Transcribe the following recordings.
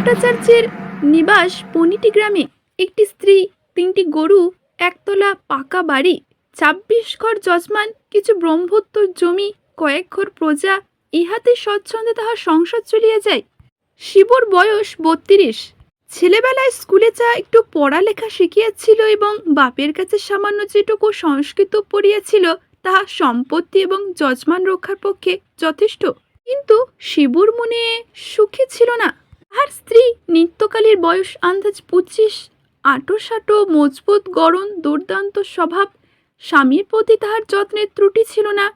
ভট্টাচার্যের নিবাস পনিটি গ্রামে একটি স্ত্রী, তিনটি গরু, একতলা পাকা বাড়ি, ছাব্বিশ ঘর যজমান, কিছু ব্রহ্মোত্তর জমি, কয়েক ঘর প্রজা ইহাতে স্বচ্ছন্দে তাহার সংসার চলিয়া যায়। শিবর বয়স বত্রিশ। ছেলেবেলায় স্কুলে যা একটু পড়ালেখা শিখিয়াছিল এবং বাপের কাছে সামান্য যেটুকু সংস্কৃত পড়িয়াছিল, তাহা সম্পত্তি এবং যজমান রক্ষার পক্ষে যথেষ্ট। কিন্তু শিবুর মনে সুখী ছিল না। তাহার স্ত্রী, নিত্যকালীর বয়স, আন্দাজ পঁচিশ আটো সাটো মজবুত গরম দুর্দান্ত স্বভাব। স্বামীর প্রতি তাহার যত্নের ত্রুটি ছিল না,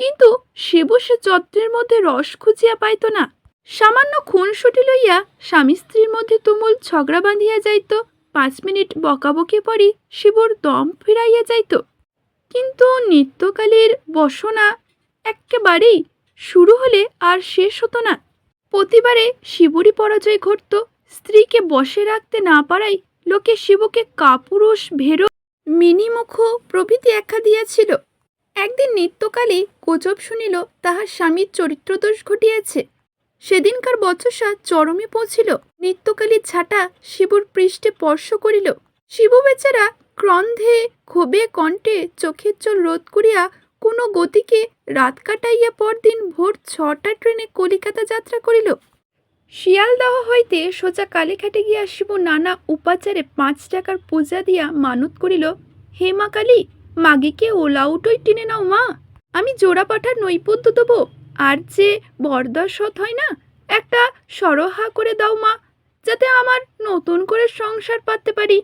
কিন্তু সে যত্নের মধ্যে রস খুঁজিয়া পাইত না। সামান্য খুনসুটি লইয়া স্বামী স্ত্রীর মধ্যে তুমুল ঝগড়া বাঁধিয়া যাইত। পাঁচ মিনিট বকাবকি পরই শিবর দম ফিরাইয়া যাইত। কিন্তু নিত্যকালের বসনা এক্কেবারেই শুরু হলে আর শেষ হতো না। প্রতিবারে শিবুরই পরাজয় ঘটত। স্ত্রীকে বসে রাখতে না পারাই লোকে শিবকে কাপুরুষ, ভেরো, মিনিমুখ প্রভৃতি একা দিয়াছিল। একদিন নিত্যকালে গুজব শুনিল, তাহার স্বামীর চরিত্রদোষ ঘটিয়াছে। সেদিনকার বচসা চরমে পৌঁছিল। নিত্যকালী ছাটা শিবুর পৃষ্ঠে স্পর্শ করিল। শিবু বেচারা ক্রন্ধে, ক্ষোভে কণ্ঠে চোখের জল রোধ করিয়া কোনো গতিকে রাত কাটাইয়া পরদিন ভোর ছটা ট্রেনে কলিকাতা যাত্রা করিল। শিয়ালদহ হইতে সোজা কালীঘাটে গিয়া শিবু নানা উপাচারে পাঁচ টাকার পূজা দিয়া মানত করিল, হে মা কালী মাগিকে ওলা উটোই টেনে নাও মা, আমি জোড়া পাঠার নৈপুণ্য দেবো, আর যে বরদার সৎ হয় না, একটা সরহা করে দাও মা, যাতে আমার নতুন করে সংসার পাততে পারি।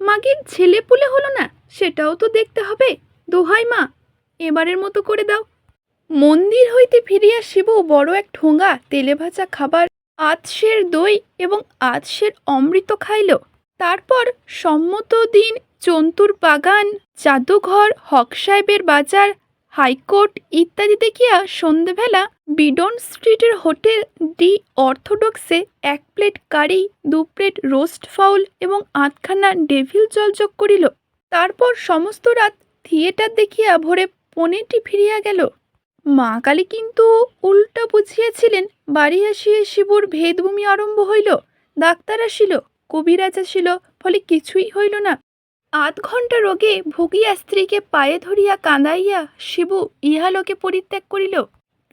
মাগির ছেলে পুলে হলো না, সেটাও তো দেখতে হবে, দোহাই মা এবারের মতো করে দাও। মন্দির হইতে ফিরিয়া শিব বড় এক ঠোঙা তেলে ভাজা খাবার, আতসের দই এবং আতসের অমৃত খাইল। তারপর সম্মত দিন চন্তুর বাগান, জাদুঘর, হক সাহেবের বাজার, হাইকোর্ট ইত্যাদি দেখিয়া সন্ধেবেলা বিডন স্ট্রিটের হোটেল ডি অর্থোডক্সে এক প্লেট কারি, দু প্লেট রোস্ট ফাউল এবং আধখানা ডেভিল জল যোগ করিল। তারপর সমস্ত রাত থিয়েটার দেখিয়া ভোরে পনেটি ফিরিয়া গেল। মা কালী কিন্তু উল্টা বুঝিয়াছিলেন, বাড়ি আসিয়া শিবুর ভেদভূমি আরম্ভ হইল, ডাক্তার আসিল, কবিরাজ আসিল, ফলে কিছুই হইল না। আধ ঘণ্টা রোগে ভুগিয়া স্ত্রীকে পায়ে ধরিয়া কাঁদাইয়া শিবু ইহালোকে পরিত্যাগ করিল।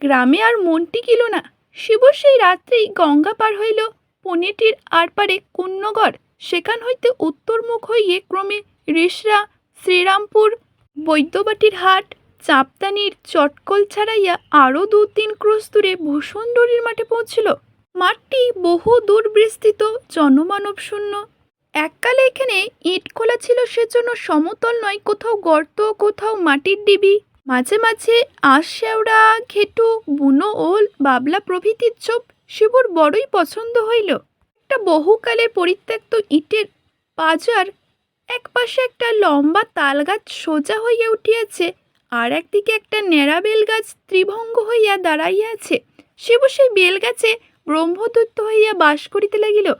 গ্রামে আর মন টিকিল না শিবু সেই রাত্রেই গঙ্গা পার হইল, পনেটির আরপারে কুন্নগর, সেখান হইতে উত্তরমুখ হইয়ে ক্রমে রিসরা, শ্রীরামপুর, বৈদ্যবাটির হাট চাপতানির চটকল ছাড়াইয়া আরও দু তিন ক্রোশ দূরে ভূষণডরির মাঠে পৌঁছিল। মাঠটি বহু দূর বিস্তৃত, জনমানব শূন্য। এককালে এখানে ইট খোলা ছিল সেজন্য সমতল নয়, কোথাও গর্ত, কোথাও মাটির ডিবি। মাঝে মাঝে আঁশ, শেওড়া, ঘেটু, বুনো ওল, বাবলা প্রভৃতির চোপ শিবুর বড়ই পছন্দ হইল। একটা বহুকালে পরিত্যক্ত ইটের বাজার একপাশে একটা লম্বা তাল গাছ সোজা হইয়া উঠিয়াছে আর একদিকে একটা ন্যাড়া বেল গাছ ত্রিভঙ্গ হইয়া দাঁড়াইয়াছে শিবু সেই বেল গাছে ব্রহ্মদত্ত হইয়া বাস করিতে লাগিল।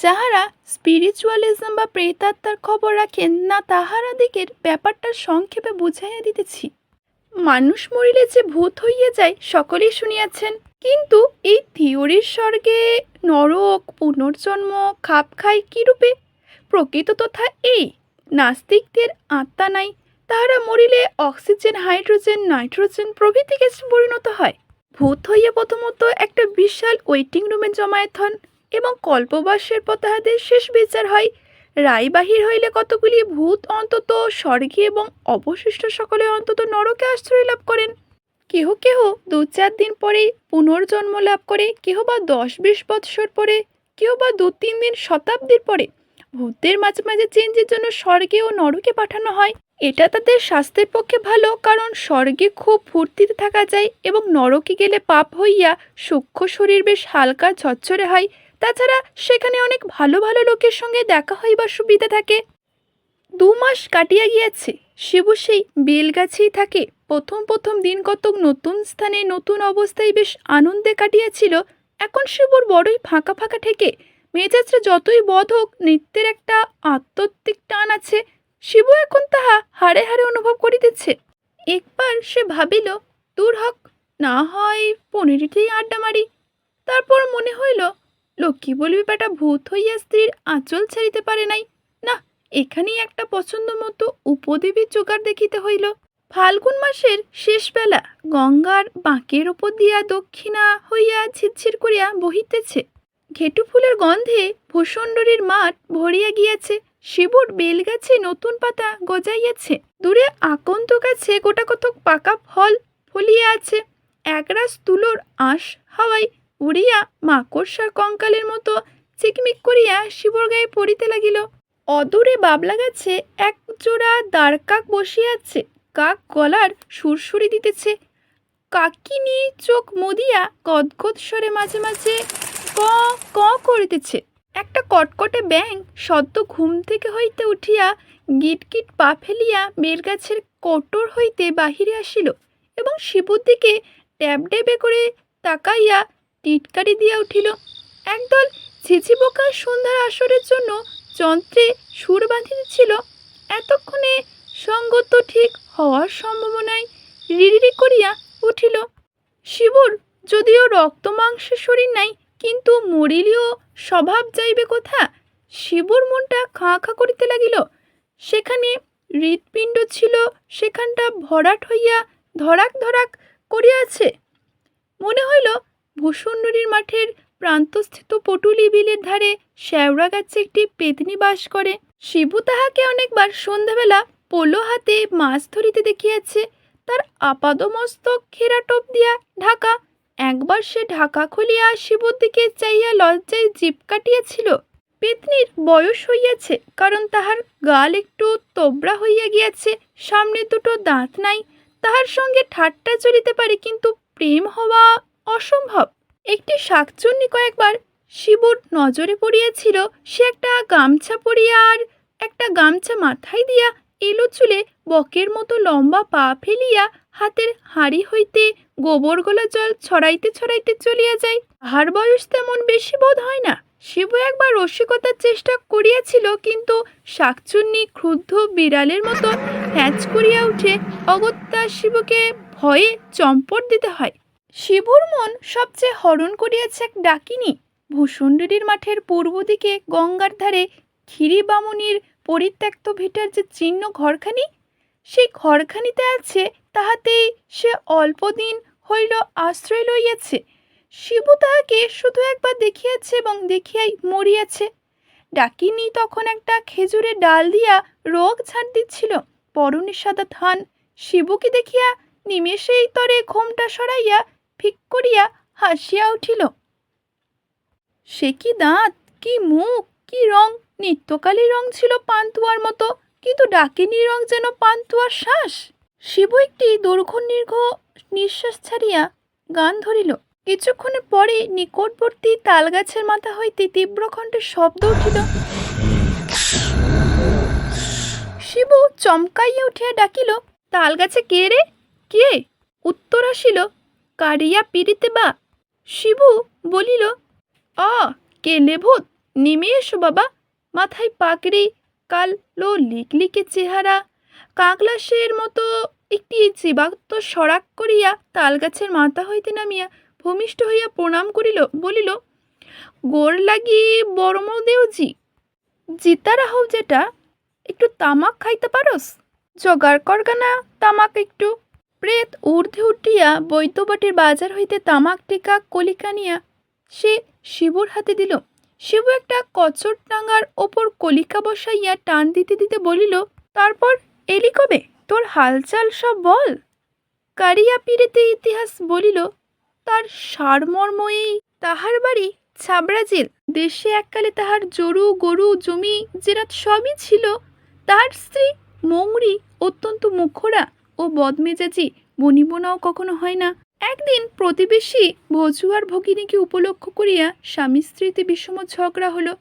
যাহারা স্পিরিচুয়ালিজম বা প্রেতাত্মার খবর রাখেন, না তাহারা দিকের ব্যাপারটা সংক্ষেপে বুঝাইয়া দিতেছি। মানুষ মরিলে যে ভূত হইয়া যায়, সকলেই শুনিয়াছেন। কিন্তু এই থিওরির স্বর্গে নরক, পুনর্জন্ম, খাপ খায় কীরূপে? প্রকৃত তথা এই, নাস্তিকদের আত্মা নাই। তাহারা মরিলে অক্সিজেন, হাইড্রোজেন, নাইট্রোজেন প্রভৃতি গ্যাসে পরিণত হয়। ভূত হইয়া প্রথমত একটা বিশাল ওয়েটিং রুমে জমায়েত হন এবং কল্পবাসের পর তাহাদের শেষ বিচার হয়। রায় বাহির হইলে কতগুলি ভূত অন্তত স্বর্গে এবং অবশিষ্ট সকলে অন্তত নরকে আশ্রয় লাভ করেন। কেহ কেহ দু চার দিন পরে পুনর্জন্ম লাভ করে, কেহ বা দশ বিশ বৎসর পরে কেউ বা দু তিন দিন শতাব্দীর পরে। ভূতদের মাঝে মাঝে চেঞ্জের জন্য স্বর্গে ও নরকে পাঠানো হয়। এটা তাদের স্বাস্থ্যের পক্ষে ভালো, কারণ স্বর্গে খুব ফুর্তিতে থাকা যায় এবং নরকে গেলে পাপ হইয়া সূক্ষ্ম শরীর বেশ হালকা ঝরঝরে হয়। তাছাড়া সেখানে অনেক ভালো ভালো লোকের সঙ্গে দেখা হইবার সুবিধা থাকে। দু মাস কাটিয়া গিয়াছে। শিবু সেই বেলগাছেই থাকে। প্রথম প্রথম দিন কতক নতুন স্থানে নতুন অবস্থায় বেশ আনন্দে কাটিয়াছিল। এখন শিবুর বড়ই ফাঁকা ফাঁকা ঠেকে। মেজাজটা যতই বধ হোক, নৃত্যের একটা আত্মত্বিক টান আছে। শিবু এখন তাহা হাড়ে হাড়ে অনুভব করিতেছে। একবার সে ভাবিল, দূর হক, না হয় পনেরোতেই আড্ডা মারি। তারপর মনে হইল, লক্ষ্মী বলবি বেটা ভূত হইয়া স্ত্রীর আঁচল ছাড়িতে পারে নাই। না, এখানেই একটা পছন্দ মতো উপদেবীর জোগাড় দেখিতে হইল। ফাল্গুন মাসের শেষ বেলা গঙ্গার বাঁকের ওপর দিয়া দক্ষিণা হইয়া ঝিরঝির করিয়া বহিতেছে। ঘেটু ফুলের গন্ধে ভূষণ্ডরীর মাঠ ভরিয়া গিয়াছে। শিবুর বেলগাছে নতুন পাতা গজাইয়াছে। দূরে আকন্ত গাছে গোটা কতক পাকা ফল ফলিয়া আছে। একরাশ তুলোর আঁশ হাওয়ায় উড়িয়া মাকড়সার কঙ্কালের মতো চিকমিক করিয়া শিবর গায়ে পড়িতে লাগিল। অদূরে বাবলা গাছে এক জোড়া দাঁড়কাক বসিয়া আছে কাক গলার সুরসুরি দিতেছে। কাকিনী চোখ মুদিয়া গদগদ স্বরে মাঝে মাঝে ক ক করিতেছে। একটা কটকটে ব্যাং সদ্য ঘুম থেকে হইতে উঠিয়া গিটগিট পা ফেলিয়া বেলগাছের কোটর হইতে বাহিরে আসিল এবং শিবুর দিকে ট্যাব ডেবে করে তাকাইয়া টিটকারি দিয়া উঠিল। একদল ঝিঝি বোকা সন্ধ্যার আসরের জন্য যন্ত্রে সুর বাঁধিতেছিল। এতক্ষণে সঙ্গত ঠিক হওয়ার সম্ভাবনায় রিড়িরি করিয়া উঠিল। শিবুর যদিও রক্ত মাংসের শরীর নাই কিন্তু মরিলিও স্বভাব যাইবে কোথা? শিবুর মনটা খাঁ খাঁ করিতে লাগিল। সেখানে হৃৎপিণ্ড ছিল, সেখানটা ভরাট হইয়া ধরাক ধরাক করিয়াছে। মনে হইল ভূষণ্ডরীর মাঠের প্রান্তস্থিত পটুলি বিলের ধারে শ্যাওড়া গাছে একটি পেতনি বাস করে। শিবু তাহাকে অনেকবার সন্ধ্যাবেলা পোলো হাতে মাছ ধরিতে দেখিয়াছে। তার আপাদমস্তক ঘেরা টোপ দিয়া ঢাকা একবার সে ঢাকা খুলিয়া শিবুর দিকে চাইয়া লজ্জায় জিপ কাটিয়াছিল। পেতনির বয়স হইয়াছে, কারণ তাহার গাল একটু তোবড়া হইয়া গিয়াছে, সামনে দুটো দাঁত নাই, তাহার সঙ্গে ঠাট্টা চলিতে পারে, কিন্তু প্রেম হওয়া অসম্ভব। একটি শাকচুন্নি কয়েকবার শিবুর নজরে পড়িয়াছিল, সে একটা গামছা পরিয়া আর একটা গামছা মাথায় দিয়া এলো চুলে বকের মতো লম্বা পা ফেলিয়া হাতের হাঁড়ি হইতে গোবর গোলা জল ছড়াইতে ছড়াইতে চলিয়া যায়। তাহার বয়স তেমন বেশি বোধ হয় না। শিবু একবার রসিকতার চেষ্টা করিয়াছিল, কিন্তু শাকচুন্নি ক্রুদ্ধ বিড়ালের মতো হ্যাঁচ করিয়া উঠে অগত্যা শিবুকে ভয়ে চম্পট দিতে হয়। শিবুর মন সবচেয়ে হরণ করিয়াছে এক ডাকিনী। ভূষণ্ডরীর মাঠের পূর্ব দিকে গঙ্গার ধারে ক্ষিরি বামুনির পরিত্যক্ত ভিটার যে চিহ্ন ঘরখানি, সেই ঘরখানিতে আছে তাহাতেই সে অল্পদিন হইল আশ্রয় লইয়াছে। শিবু তাহাকে শুধু একবার দেখিয়াছে এবং দেখিয়াই মরিয়াছে। ডাকিনি তখন একটা খেজুরে ডাল দিয়া রোগ ঝাড় দিচ্ছিল। পরনে সাদা ধান শিবুকে দেখিয়া নিমেষেই তরে ঘোমটা সরাইয়া ফিক করিয়া হাসিয়া উঠিল। সে কি দাঁত? কি মুখ? কি রং? নিত্যকালী রং ছিল পান্তুয়ার মতো, কিন্তু ডাকিনীর রং যেন পান্তুয়ার শ্বাস। শিবু একটি দীর্ঘ নিঃশ্বাস ছাড়িয়া গান ধরিল। কিছুক্ষণের পরে নিকটবর্তী তালগাছের মাথা হইতে তীব্র কণ্ঠে শব্দ উঠিল। শিবু চমকাইয়া উঠিয়া ডাকিল, তালগাছে কে রে? কে? উত্তর আসিল, কারিয়া পিড়িতে বা। শিবু বলিল অ কে লেভূত নেমে এসো বাবা। মাথায় পাকড়ি কালো লিকলিকে চেহারা কাকলাসের মতো একটি জীবাক্ত সরাক করিয়া তালগাছের মাথা হইতে নামিয়া ভূমিষ্ঠ হইয়া প্রণাম করিল, বলিল, গোর লাগি বড়ম দেউজি, জিতারা হও যেটা, একটু তামাক খাইতে পারস? জোগাড় করগানা তামাক একটু। প্রেত ঊর্ধ্বে উঠিয়া বৈদ্যবাটির বাজার হইতে তামাক টিকা কলিকা নিয়া সে শিবুর হাতে দিল শিবু একটা কচর টাঙ্গার ওপর কলিকা বসাইয়া টান দিতে দিতে বলিল, তারপর এলি কবে? তোর হালচাল সব বল। কারিয়া পিড়েতে ইতিহাস বলিল, তার সারমর্ময়ী তাহার বাড়ি ছাবড়াজিল। দেশে এককালে তাহার জরু গরু জমি জেরাত সবই ছিল। তাহার স্ত্রী মংরি অত্যন্ত মুখরা ও বদমেজাজি বনিবনাও কখনো হয় না। একদিন প্রতিবেশী ভজু আর ভগিনীকে উপলক্ষ করিয়া স্বামী স্ত্রীতে বিষম ঝগড়া হলো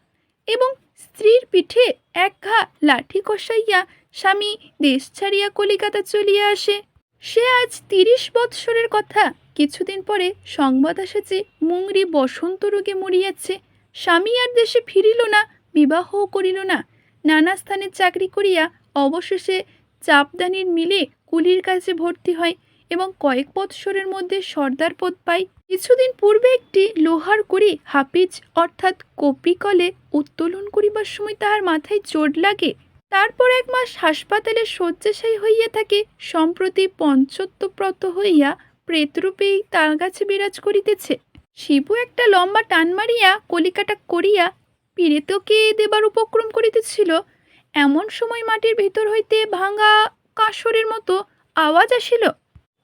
এবং স্ত্রীর পিঠে এক ঘা লাঠি কষাইয়া স্বামী দেশ ছাড়িয়া কলিকাতা চলিয়া আসে। সে আজ তিরিশ বৎসরের কথা। কিছুদিন পরে সংবাদ আসে যে মুংরি বসন্ত রোগে মরিয়াছে। স্বামী আর দেশে ফিরিল না, বিবাহও করিল না। নানা স্থানে চাকরি করিয়া অবশেষে চাপদানির মিলে কুলির কাছে ভর্তি হয়। এবং কয়েক বৎসরের মধ্যে সর্দার পদ পাই কিছুদিন পূর্বে একটি লোহার করি হাফিজ অর্থাৎ কপিকলে উত্তোলন করিবার সময় তাহার মাথায় চোট লাগে। তারপর এক মাস হাসপাতালে শয্যাশায়ী হইয়া থাকে, সম্প্রতি পঞ্চত্বপ্রত হইয়া প্রেতরূপেই তার কাছে বিরাজ করিতেছে। শিবু একটা লম্বা টান মারিয়া কলিকাটা করিয়া পীড়িতকে দেবার উপক্রম করিতেছিল। এমন সময় মাটির ভিতর হইতে ভাঙা কাসরের মতো আওয়াজ আসিল।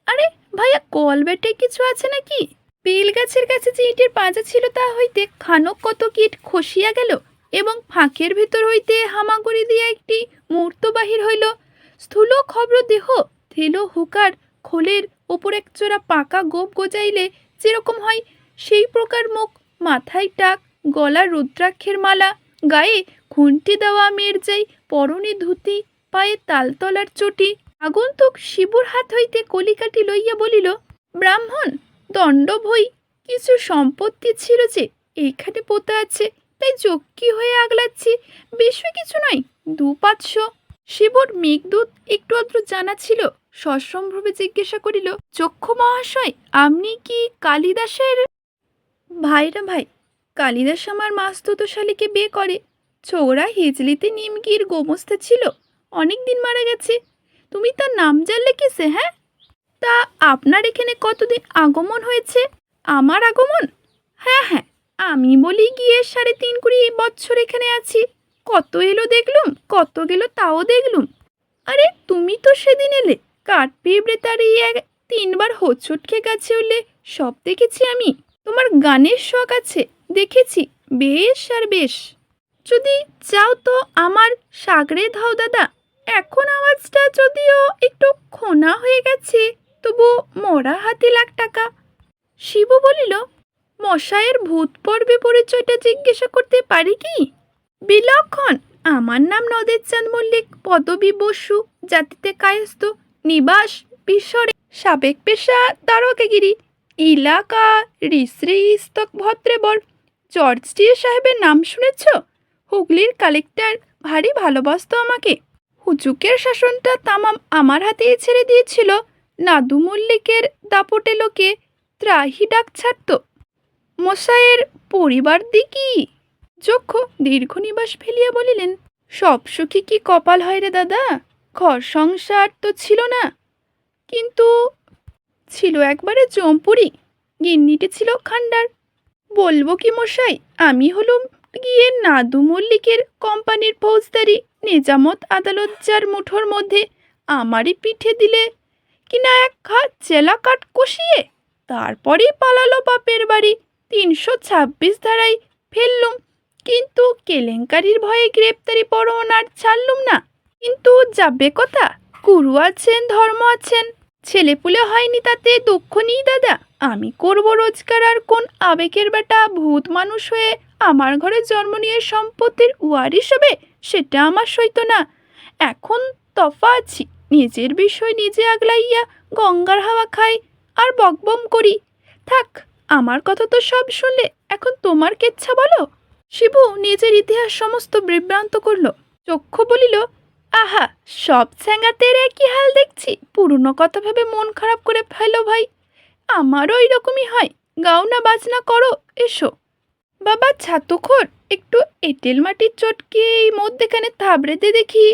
আরে, ভাইয়া, কল বেটে কিছু আছে নাকি? বেল গাছের কাছে যে ইটের পাঁজা ছিল তা হইতে খানক কত কীট খসিয়া গেল এবং ফাঁকের ভিতর হইতে হামাগুড়ি দিয়া একটি মূর্ত বাহির হইল। স্থূল খবর দেহ, থেলো হুকার খোলের ওপর এক চোরা পাকা গোপ গজাইলে যেরকম হয়, সেই প্রকার মুখ, মাথায় টাক, গলা রুদ্রাক্ষের মালা, গায়ে খুন্টি দেওয়া মির্জাই পরনে ধুতি, পায়ে তালতলার চটি আগন্তুক শিবুর হাত হইতে কলিকাটি লইয়া বলিল, ব্রাহ্মণ দণ্ড ভই কিছু সম্পত্তি ছিল যে এইখানে পোতা আছে, তাই যজ্ঞি হয়ে আগলাচ্ছি। বেশি কিছু নয়, দু পাঁচশো। শিবর মেঘদূত একটু আদ্র জানা ছিল সসম্ভ্রমে জিজ্ঞাসা করিল, চক্ষু মহাশয়, আপনি কি কালিদাসের? ভাইরা ভাই, কালিদাস আমার মাস্তুত শালিকে বিয়ে করে। ছোড়া হিজলিতে নিমকির গোমস্তা ছিল, অনেক দিন মারা গেছে তুমি তার নাম জানলে কিসে হ্যাঁ? তা আপনার এখানে কতদিন আগমন হয়েছে? আমার আগমন? হ্যাঁ হ্যাঁ আমি বলি গিয়ে সাড়ে তিন কুড়ি বছর এখানে আছি। কত এলো দেখলুম, কত গেল তাও দেখলুম। আরে, তুমি তো সেদিন এলে। কাঠ পিঁপড়ে তার এই এক তিনবার হোঁচট খেয়ে গেছে হলে সব দেখেছি আমি। তোমার গানের শখ আছে, দেখেছি, বেশ আর বেশ। যদি চাও তো আমার সাগরে ধাও দাদা এখন আওয়াজটা যদিও একটু খোনা হয়ে গেছে, তবু মরা হাতে লাখ টাকা। শিবু বলিল মশায়ের ভূত পর্বে পরিচয়টা জিজ্ঞাসা করতে পারি কি? বিলক্ষণ, আমার নাম নদের চাঁদ মল্লিক, পদবী বসু, জাতিতে কায়স্থ, নিবাস, বিশ্বরে সাবেক পেশা দ্বারকাগিরি ইলাকা, রিশ্রী ইস্তক ভদ্রেবর। জর্জ টি সাহেবের নাম শুনেছ? হুগলির কালেক্টর ভারী ভালোবাসত আমাকে। হুজুকের শাসনটা তামাম আমার হাতে ছেড়ে দিয়েছিল। নাদু মল্লিকের দাপটে লোকে ত্রাহি ডাক ছাড়ত। মশায়ের পরিবার দিকি। যক্ষ দীর্ঘ নিবাস ফেলিয়া বলিলেন, সব সুখী কি কপাল হয় রে দাদা? ঘর সংসার তো ছিল না। কিন্তু ছিল একবারে জম্পুরি, গিন্নিটি ছিল খান্ডার। বলব কি মশাই, আমি হলুম গিয়ে নাদু মল্লিকের কোম্পানির ফৌজদারি, নিজামত আদালত যার মুঠোর মধ্যে আমারই পিঠে দিলে। কিনা এক হাত চেলা কাঠ কষিয়ে তারপরেই পালালো বাপের বাড়ি। তিনশো ছাব্বিশ ধারায় ফেললুম, কিন্তু কেলেঙ্কারির ভয়ে গ্রেপ্তারি পরোয়ানার ছাড়লুম না। কিন্তু যাবে কথা? কুরু আছেন, ধর্ম আছেন, ছেলেপুলে হয়নি তাতে দুঃখ নেই দাদা। আমি করব রোজগার আর কোন আবেগের বেটা ভূত মানুষ হয়ে আমার ঘরে জন্ম নিয়ে সম্পত্তির ওয়ারিশ হবে সেটা আমার সইত না। এখন তফা আছি, নিজের বিষয় নিজে আগলাইয়া গঙ্গার হাওয়া খাই আর বকবম করি। থাক, আমার কথা তো সব শুনলে এখন তোমার কেচ্ছা বলো? শিবু নিজের ইতিহাস সমস্ত বিভ্রান্ত করল। চক্ষু বলিল, আহা, সব স্যাঙ্গাতের একই হাল দেখছি। পুরনো কথা ভেবে মন খারাপ করে ফেলো ভাই। আমারও ওই রকমই হয়। গাও না বাজনা করো, এসো। বাবা ছাতুখোর একটু এঁটেল মাটির চটকে এই মধ্যেখানে থাবড়েতে দেখি।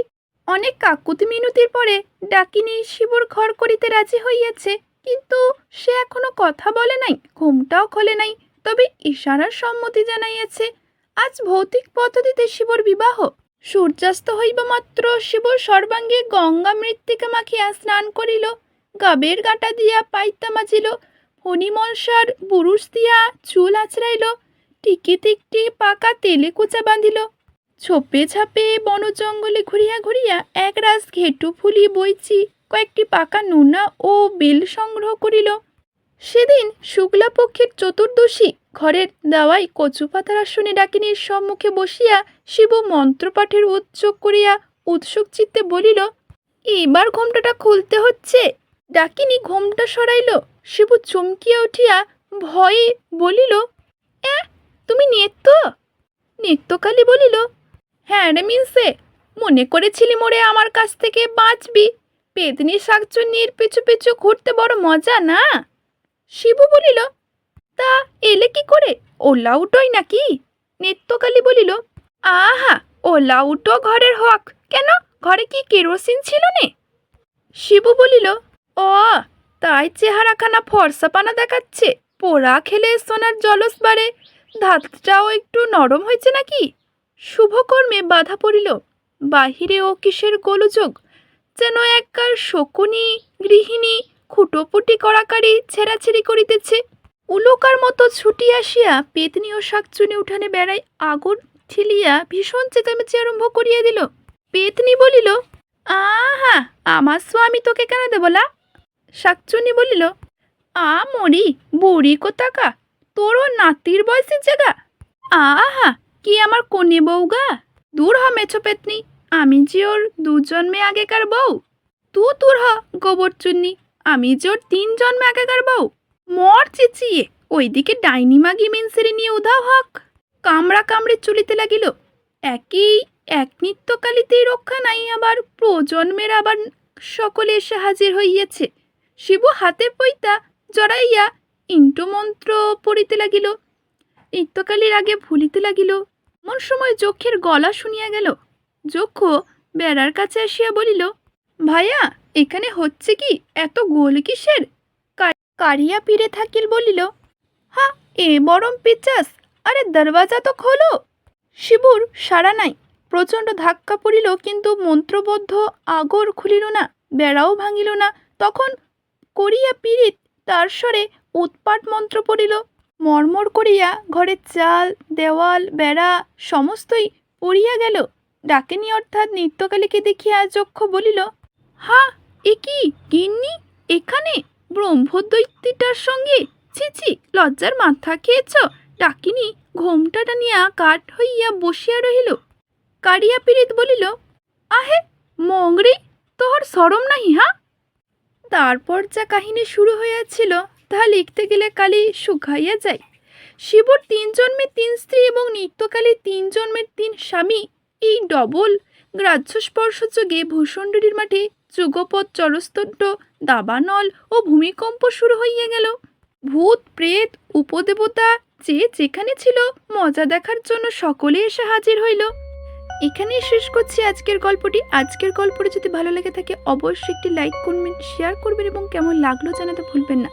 অনেক কাকুতি মিনতির পরে ডাকিনী শিবুর ঘর করিতে রাজি হইয়াছে, কিন্তু সে এখনও কথা বলে নাই, ঘুমটাও খোলে নাই, তবে ইশারার সম্মতি জানাইয়াছে, আজ ভৌতিক পদ্ধতিতে শিবর বিবাহ। সূর্যাস্ত হইব মাত্র শিবর সর্বাঙ্গে গঙ্গা মৃত্তিকা মাখিয়া স্নান করিল, গাবের গাঁটা দিয়া পাইতা মাজিল ফণিমনসার বুরুষ দিয়া চুল আছড়াইল টিকিতে একটি পাকা তেলে কুচা বাঁধিল। ছোপে ছাপে বন জঙ্গলে ঘুরিয়া ঘুরিয়া এক রাস ঘেটু ফুলি বইচি কয়েকটি পাকা নোনা ও বেল সংগ্রহ করিল। সেদিন শুক্লা পক্ষের চতুর্দশী ঘরের দাওয়াই কচু পাতার আসনে ডাকিনীর সম্মুখে বসিয়া শিব মন্ত্রপাঠের উদ্যোগ করিয়া উৎসুক চিত্তে বলিল এবার ঘোমটাটা খুলতে হচ্ছে। ডাকিনী ঘোমটা সরাইল। শিবু চমকিয়া উঠিয়া ভয়ে বলিল তুমি নেত্য? নিত্যকালী বলিল হ্যাঁ রে মিনসে, মনে করেছিলি মোরে আমার কাছ থেকে বাঁচবি। পেতনি শাকচুন্নির পিছু পিছু ঘুরতে বড় মজা না? শিবু বলিল, তা এলে কি করে? ওলা উটোই নাকি? নিত্যকালী বলিল, আহা, ওলা উটো ঘরের হক। কেন? ঘরে কি কেরোসিন ছিল নে? শিবু বলিল, ও, তাই চেহারাখানা ফর্সাপানা দেখাচ্ছে। পোড়া খেলে সোনার জলস বাড়ে। ধাতটাও একটু নরম হয়েছে নাকি? শুভকর্মে বাধা পড়িল। বাহিরে ও কিসের গোলযোগ? যেন এককার শকুনি, গৃহিণী, খুটোপুটি করাকারি ছেঁড়াছেড়ি করিতেছে। উলোকার মতো ছুটি আসিয়া পেতনি ও শাকচুনি উঠানে বেড়াই আগুন ঠেলিয়া ভীষণ চেঁচামেচি আরম্ভ করিয়া দিল। পেতনি বলিল, আহা, আমার স্বামী তোকে কেন দেবলা? শাকচুনি বলিল, আ মরি, বুড়ি কোথাকা তোরও নাতির বয়সের জায়গা? আহা, কি আমার কনে বউগা? দূর হ মেছো পেতনি, আমি যে ওর দু জন্মে আগেকার বউ। তু দূর হ, গোবর চুন্নি, আমি যে ওর তিন জন্মে আগেকার বউ। মর চেঁচিয়ে, ওইদিকে ডাইনি মাগি মেনসেরি নিয়ে উধাও হক। কামড়া কামড়ে চলিতে লাগিল। একই, এক নিত্যকালিতেই রক্ষা নাই আবার, প্রজন্মের আবার সকলে এসে হাজির হইয়াছে। শিবু হাতে পইতা জড়াইয়া ইন্টু মন্ত্র পড়িতে লাগিল। নিত্যকালীর আগে ভুলিতে লাগিল। এমন সময় যক্ষের গলা শুনিয়া গেল। যক্ষ বেড়ার কাছে আসিয়া বলিল ভাইয়া এখানে হচ্ছে কি এত গোল কিসের? কারিয়া পিড়ে থাকিল বলিল, হা, এ বরম পিচাস, আরে দরওয়াজা তো খোলো। শিবুর সারা নাই, প্রচণ্ড ধাক্কা পড়িল, কিন্তু মন্ত্রবদ্ধ আগর খুলিল না, বেড়াও ভাঙিল না। তখন করিয়া পীড়িত তার স্বরে উৎপাট মন্ত্র পড়িল। মর্মর করিয়া ঘরের চাল, দেওয়াল, বেড়া সমস্তই পড়িয়া গেল। ডাকিনী অর্থাৎ নিত্যকালীকে দেখিয়া যক্ষ বলিল, হা, এ কি, গিন্নি, এখানে? ব্রহ্মদৈত্যটার সঙ্গে? ছি ছি, লজ্জার মাথা খেয়েছ? ডাকিনী ঘোমটা টানিয়া কাঠ হইয়া বসিয়া রহিল। কারিয়া পীড়িত বলিল, আহে, মংরি, তোহর সরম নাহি, হা? তারপর যা কাহিনী শুরু হইয়াছিল তা লিখতে গেলে কালি শুকাইয়া যায়। শিবর তিন জন্মের তিন স্ত্রী এবং নিত্যকালী তিন জন্মের তিন স্বামী, এই ডবল গ্রাহ্য স্পর্শযোগে ভূষণ্ডরীর মাঠে যুগপথ জলস্তড্ড দাবানল ও ভূমিকম্প শুরু হইয়া গেল। ভূত, প্রেত, উপদেবতা যে যেখানে ছিল মজা দেখার জন্য সকলে এসে হাজির হইল। এখানেই শেষ করছি আজকের গল্পটি। আজকের গল্পটি যদি ভালো লেগে থাকে, অবশ্যই একটি লাইক করবেন শেয়ার করবেন এবং কেমন লাগল জানাতে ভুলবেন না।